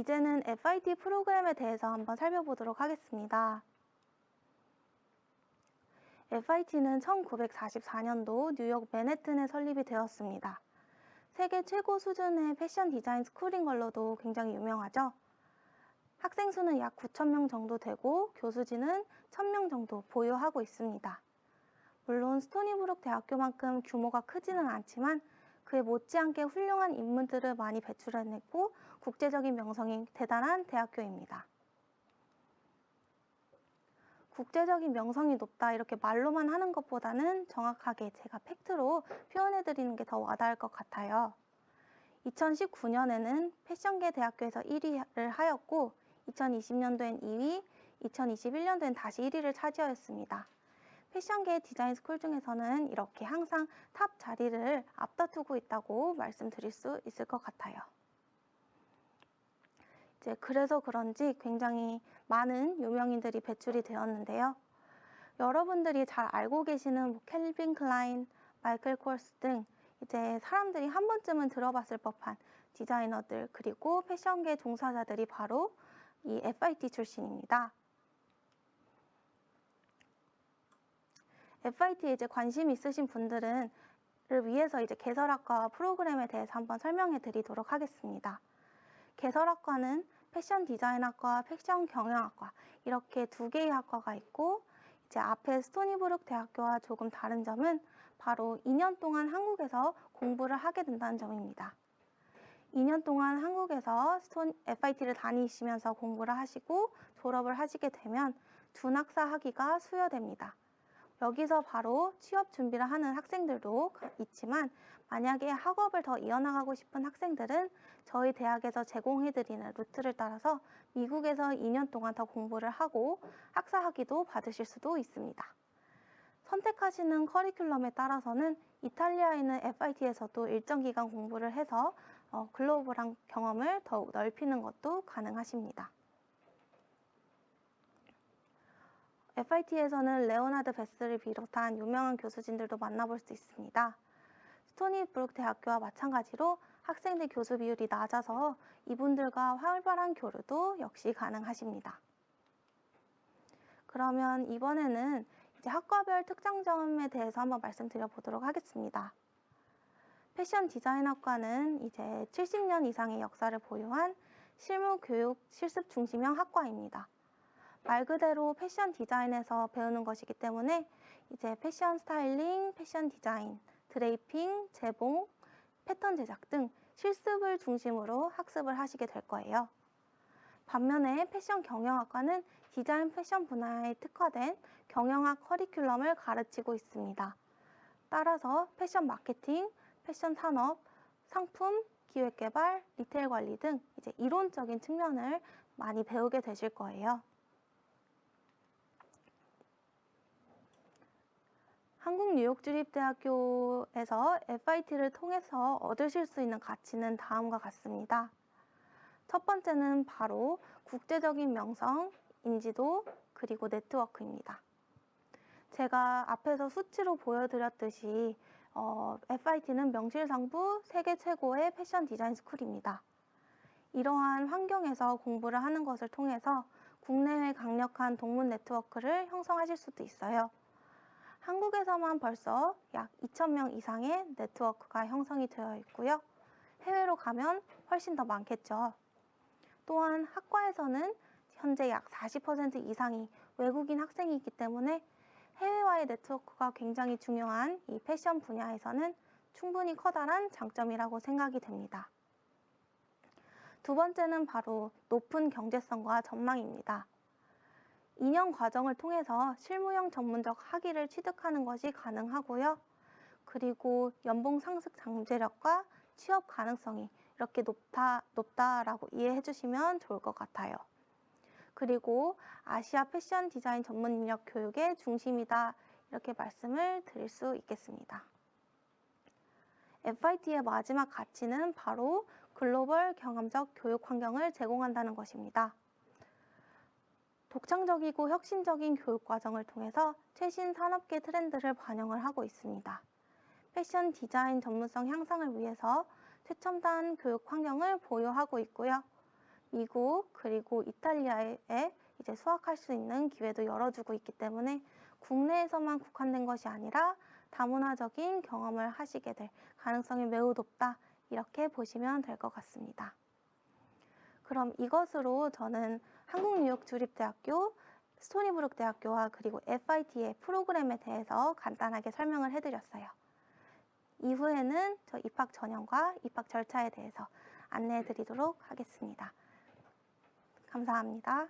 이제는 FIT 프로그램에 대해서 한번 살펴보도록 하겠습니다. FIT는 1944년도 뉴욕 맨해튼에 설립이 되었습니다. 세계 최고 수준의 패션 디자인 스쿨인 걸로도 굉장히 유명하죠. 학생 수는 약 9,000명 정도 되고 교수진은 1,000명 정도 보유하고 있습니다. 물론 스토니브룩 대학교만큼 규모가 크지는 않지만 그에 못지않게 훌륭한 인물들을 많이 배출해냈고 국제적인 명성이 대단한 대학교입니다. 국제적인 명성이 높다 이렇게 말로만 하는 것보다는 정확하게 제가 팩트로 표현해 드리는 게 더 와닿을 것 같아요. 2019년에는 패션계 대학교에서 1위를 하였고 2020년도엔 2위, 2021년도엔 다시 1위를 차지하였습니다. 패션계 디자인 스쿨 중에서는 이렇게 항상 탑 자리를 앞다투고 있다고 말씀드릴 수 있을 것 같아요. 이제 그래서 그런지 굉장히 많은 유명인들이 배출이 되었는데요. 여러분들이 잘 알고 계시는 뭐 캘빈 클라인, 마이클 코스 등 이제 사람들이 한 번쯤은 들어봤을 법한 디자이너들 그리고 패션계 종사자들이 바로 이 FIT 출신입니다. FIT에 이제 관심 있으신 분들은 를 위해서 이제 개설학과 프로그램에 대해서 한번 설명해 드리도록 하겠습니다. 개설학과는 패션 디자인학과, 패션 경영학과 이렇게 두 개의 학과가 있고 이제 앞에 스토니브룩 대학교와 조금 다른 점은 바로 2년 동안 한국에서 공부를 하게 된다는 점입니다. 2년 동안 한국에서 스톤 FIT를 다니시면서 공부를 하시고 졸업을 하시게 되면 준학사 학위가 수여됩니다. 여기서 바로 취업 준비를 하는 학생들도 있지만 만약에 학업을 더 이어나가고 싶은 학생들은 저희 대학에서 제공해드리는 루트를 따라서 미국에서 2년 동안 더 공부를 하고 학사 학위도 받으실 수도 있습니다. 선택하시는 커리큘럼에 따라서는 이탈리아에 있는 FIT에서도 일정 기간 공부를 해서 어, 글로벌한 경험을 더욱 넓히는 것도 가능하십니다. FIT에서는 레오나드 베스를 비롯한 유명한 교수진들도 만나볼 수 있습니다. 스토니브룩 대학교와 마찬가지로 학생들 교수 비율이 낮아서 이분들과 활발한 교류도 역시 가능하십니다. 그러면 이번에는 이제 학과별 특장점에 대해서 한번 말씀드려 보도록 하겠습니다. 패션 디자인 학과는 이제 70년 이상의 역사를 보유한 실무 교육 실습 중심형 학과입니다. 말 그대로 패션 디자인에서 배우는 것이기 때문에 이제 패션 스타일링, 패션 디자인, 드레이핑, 재봉, 패턴 제작 등 실습을 중심으로 학습을 하시게 될 거예요. 반면에 패션 경영학과는 디자인 패션 분야에 특화된 경영학 커리큘럼을 가르치고 있습니다. 따라서 패션 마케팅, 패션 산업, 상품, 기획 개발, 리테일 관리 등 이제 이론적인 측면을 많이 배우게 되실 거예요. 한국 뉴욕 주립대학교에서 FIT를 통해서 얻으실 수 있는 가치는 다음과 같습니다. 첫 번째는 바로 국제적인 명성, 인지도, 그리고 네트워크입니다. 제가 앞에서 수치로 보여드렸듯이 어, FIT는 명실상부 세계 최고의 패션 디자인 스쿨입니다. 이러한 환경에서 공부를 하는 것을 통해서 국내외 강력한 동문 네트워크를 형성하실 수도 있어요. 한국에서만 벌써 약 2,000명 이상의 네트워크가 형성이 되어 있고요. 해외로 가면 훨씬 더 많겠죠. 또한 학과에서는 현재 약 40% 이상이 외국인 학생이기 때문에 해외와의 네트워크가 굉장히 중요한 이 패션 분야에서는 충분히 커다란 장점이라고 생각이 됩니다. 두 번째는 바로 높은 경제성과 전망입니다. 2년 과정을 통해서 실무형 전문적 학위를 취득하는 것이 가능하고요. 그리고 연봉 상승 잠재력과 취업 가능성이 이렇게 높다, 높다라고 이해해 주시면 좋을 것 같아요. 그리고 아시아 패션 디자인 전문 인력 교육의 중심이다. 이렇게 말씀을 드릴 수 있겠습니다. FIT의 마지막 가치는 바로 글로벌 경험적 교육 환경을 제공한다는 것입니다. 독창적이고 혁신적인 교육 과정을 통해서 최신 산업계 트렌드를 반영을 하고 있습니다. 패션 디자인 전문성 향상을 위해서 최첨단 교육 환경을 보유하고 있고요. 미국 그리고 이탈리아에 이제 수학할 수 있는 기회도 열어주고 있기 때문에 국내에서만 국한된 것이 아니라 다문화적인 경험을 하시게 될 가능성이 매우 높다. 이렇게 보시면 될 것 같습니다. 그럼 이것으로 저는 한국뉴욕주립대학교, 스토니브룩 대학교와 그리고 FIT의 프로그램에 대해서 간단하게 설명을 해드렸어요. 이후에는 저 입학 전형과 입학 절차에 대해서 안내해 드리도록 하겠습니다. 감사합니다.